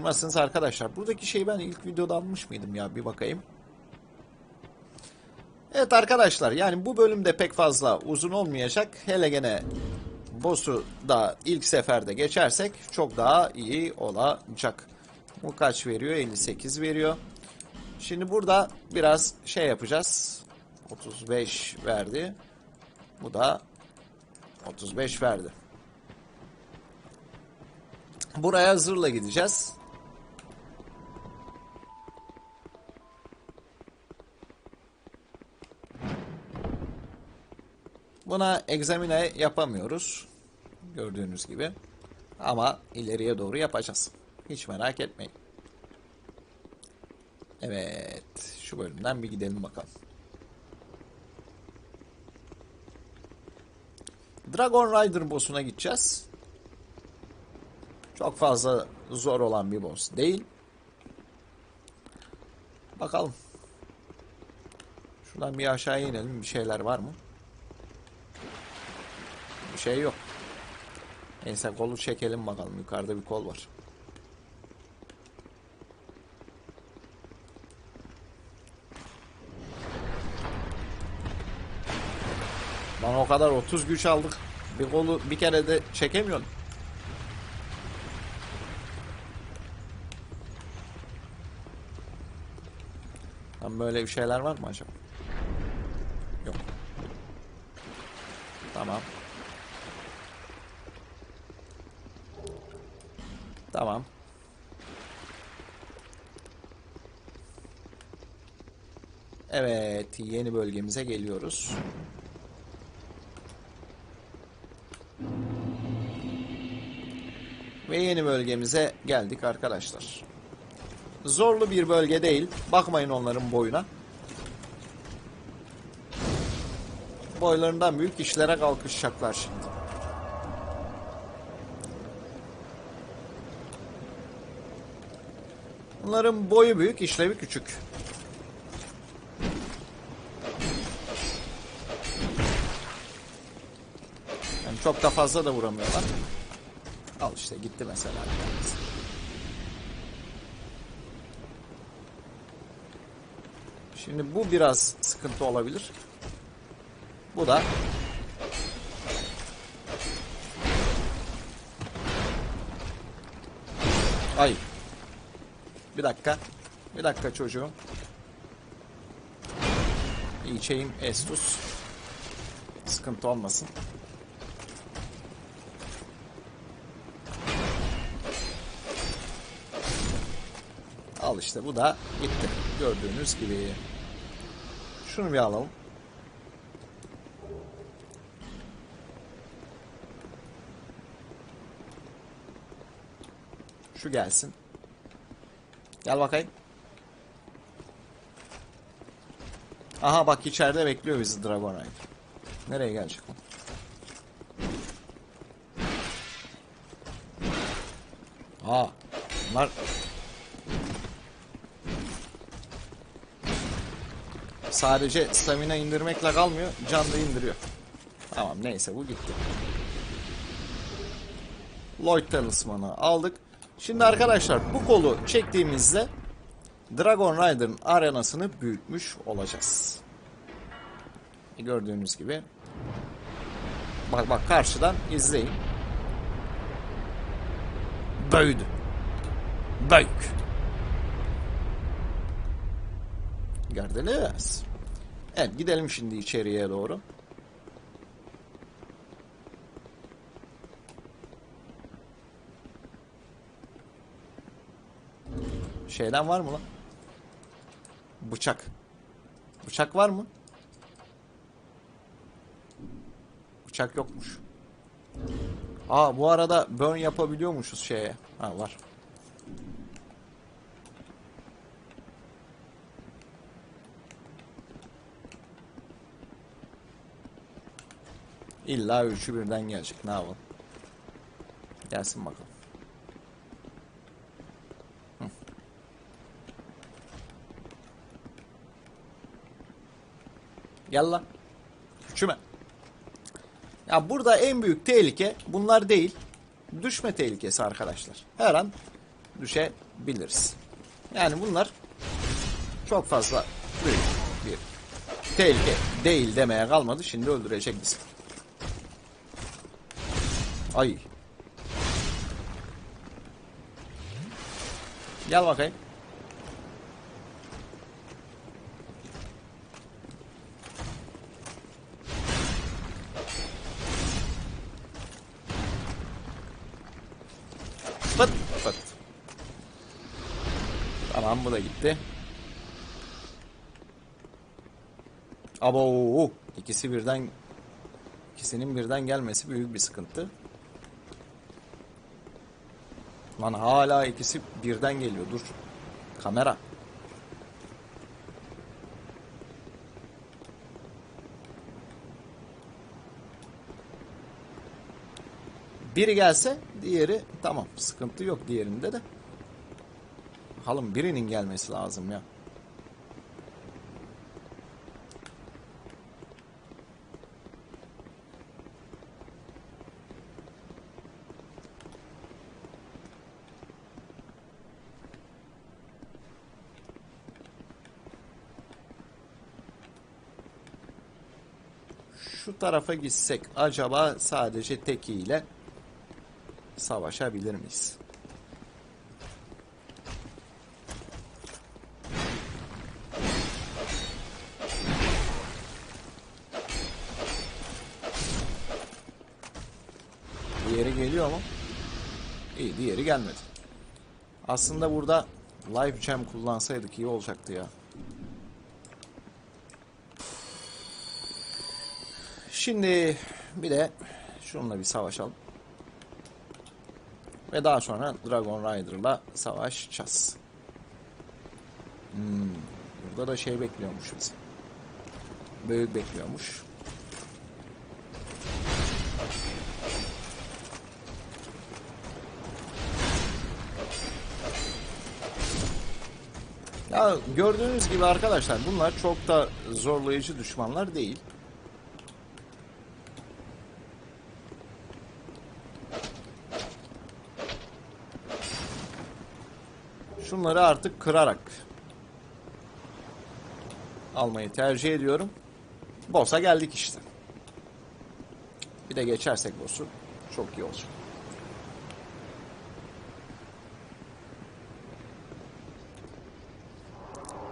Nasılsınız arkadaşlar? Buradaki şeyi ben ilk videoda almış mıydım ya? Bir bakayım. Evet arkadaşlar yani bu bölümde pek fazla uzun olmayacak. Hele gene boss'u da ilk seferde geçersek çok daha iyi olacak. Bu kaç veriyor? 58 veriyor. Şimdi burada biraz şey yapacağız. 35 verdi. Bu da 35 verdi. Buraya zırhla gideceğiz. Buna egzamine yapamıyoruz. Gördüğünüz gibi. Ama ileriye doğru yapacağız. Hiç merak etmeyin. Evet. Şu bölümden bir gidelim bakalım. Dragon Rider boss'una gideceğiz. Çok fazla zor olan bir boss değil. Bakalım. Şuradan bir aşağıya inelim. Bir şeyler var mı? Şey yok. Neyse kolu çekelim bakalım. Yukarıda bir kol var. Lan o kadar 30 güç aldık. Bir kolu bir kere de çekemiyorum. Lan böyle bir şeyler var mı acaba? Yok. Tamam. Tamam. Evet, yeni bölgemize geliyoruz. Ve yeni bölgemize geldik arkadaşlar. Zorlu bir bölge değil. Bakmayın onların boyuna. Boylarından büyük işlere kalkışacaklar şimdi. Bunların boyu büyük, işlevi küçük. Yani çok da fazla da vuramıyorlar. Al işte gitti mesela. Şimdi bu biraz sıkıntı olabilir. Bu da Ay. Bir dakika. Bir dakika çocuğum. İçeyim Estus. Sıkıntı olmasın. Al işte bu da gitti. Gördüğünüz gibi. Şunu bir alalım. Şu gelsin. Gel bakayım. Aha bak içeride bekliyor bizi Dragon Rider. Nereye gelecek o? Aa, bunlar sadece stamina indirmekle kalmıyor, can da indiriyor. Tamam neyse bu gitti. Lloyd talismanı aldık. Şimdi arkadaşlar bu kolu çektiğimizde Dragon Rider'ın arenasını büyütmüş olacağız. Gördüğünüz gibi. Bak bak karşıdan izleyin. Büyüdü. Büyük. Gördünüz. Evet gidelim şimdi içeriye doğru. Şeyden var mı lan? Bıçak. Bıçak var mı? Bıçak yokmuş. Aa bu arada burn yapabiliyormuşuz şeye. Ha var. İlla üçü birden gelecek. Ne yapalım? Gelsin bakalım. Gel lan. Küçüme. Ya burada en büyük tehlike bunlar değil. Düşme tehlikesi arkadaşlar. Her an düşe biliriz. Yani bunlar çok fazla büyük bir tehlike değil demeye kalmadı. Şimdi öldürecek bizi. Ay. Gel bakayım. Fıt fıt. Tamam bu da gitti. Abo ikisi birden ikisinin birden gelmesi büyük bir sıkıntı. Lan hala ikisi birden geliyor. Dur. Kamera. Biri gelse diğeri tamam sıkıntı yok diğerinde de. Halım birinin gelmesi lazım ya. Şu tarafa gitsek acaba sadece tekiyle savaşabilir miyiz? Geliyor mu? İyi diğeri gelmedi. Aslında burada Life Gem kullansaydık iyi olacaktı ya. Şimdi bir de şununla bir savaşalım. Ve daha sonra Dragon Rider'la savaşacağız. Hmm, burada da şey bekliyormuş bizi. Büyük bekliyormuş. Ya gördüğünüz gibi arkadaşlar bunlar çok da zorlayıcı düşmanlar değil. Şunları artık kırarak almayı tercih ediyorum. Boss'a geldik işte. Bir de geçersek boss'u çok iyi olacak.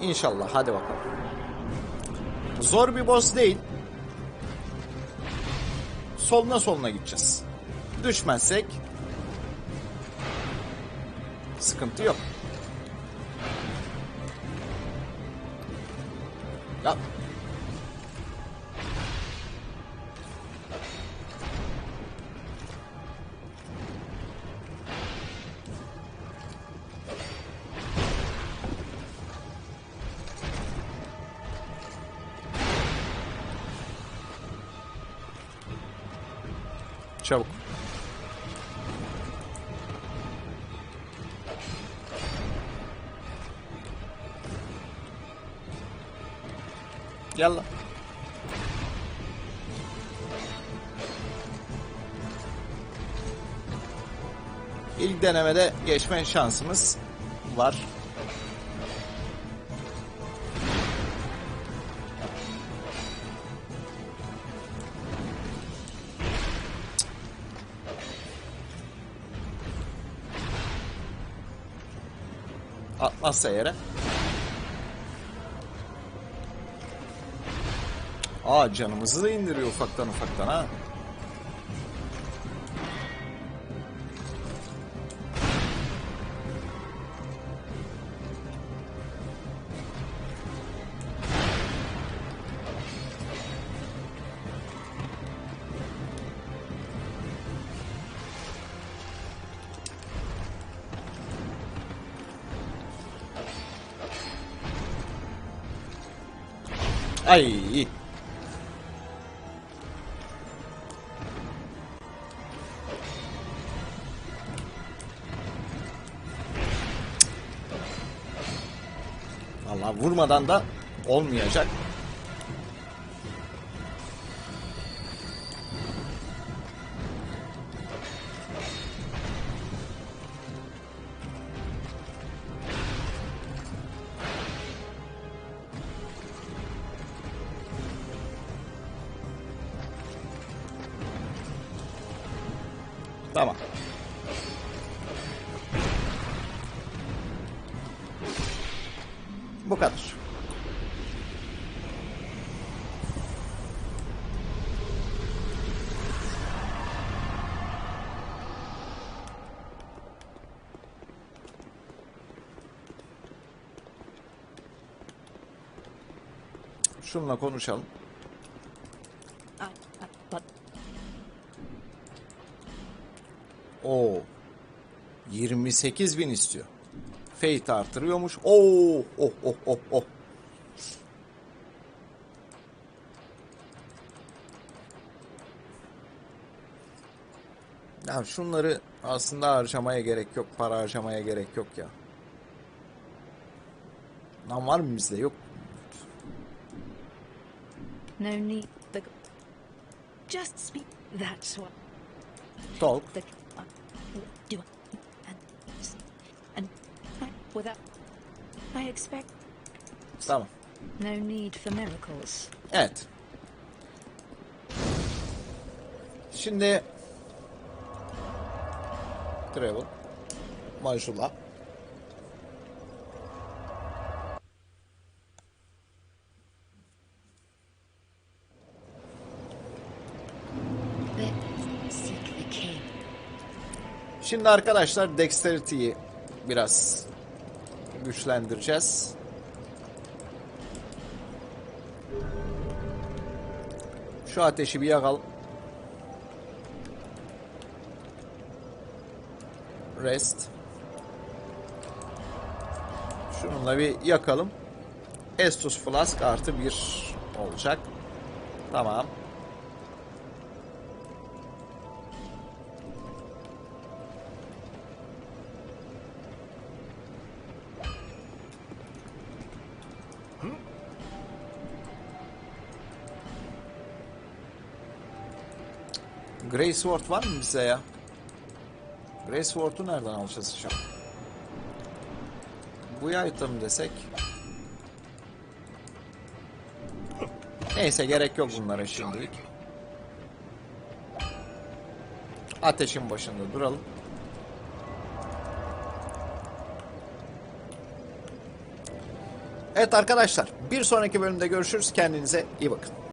İnşallah hadi bakalım. Zor bir boss değil. Soluna soluna gideceğiz. Düşmezsek sıkıntı yok. Ya. Çabuk. Gel. İlk denemede geçme şansımız var. Atmazsa yere. Aa canımızı da indiriyor ufaktan ufaktan ha. Ay. Vallahi vurmadan da olmayacak. Tamam. Bu kadar. Şununla konuşalım. I, I, but Oo. 28 bin istiyor. Fate artırıyormuş. Oo, oh, oh, oh, oh. Ya şunları aslında harcamaya gerek yok. Para harcamaya gerek yok ya. Lan var mı bizde? Yok. no need. Just speak. That's what Talk. Without. I expect Tamam. no need for miracles. Evet. Şimdi Travel king. Şimdi arkadaşlar Dexterity'yi biraz güçlendireceğiz. Şu ateşi bir yakalım. Rest. Şununla bir yakalım. Estus Flask artı bir olacak. Tamam. Grey Sword var mı bize ya? Grey Sword'u nereden alacağız şu an? Bu item desek. Neyse gerek yok bunlara şimdilik. Ateşin başında duralım. Evet arkadaşlar bir sonraki bölümde görüşürüz. Kendinize iyi bakın.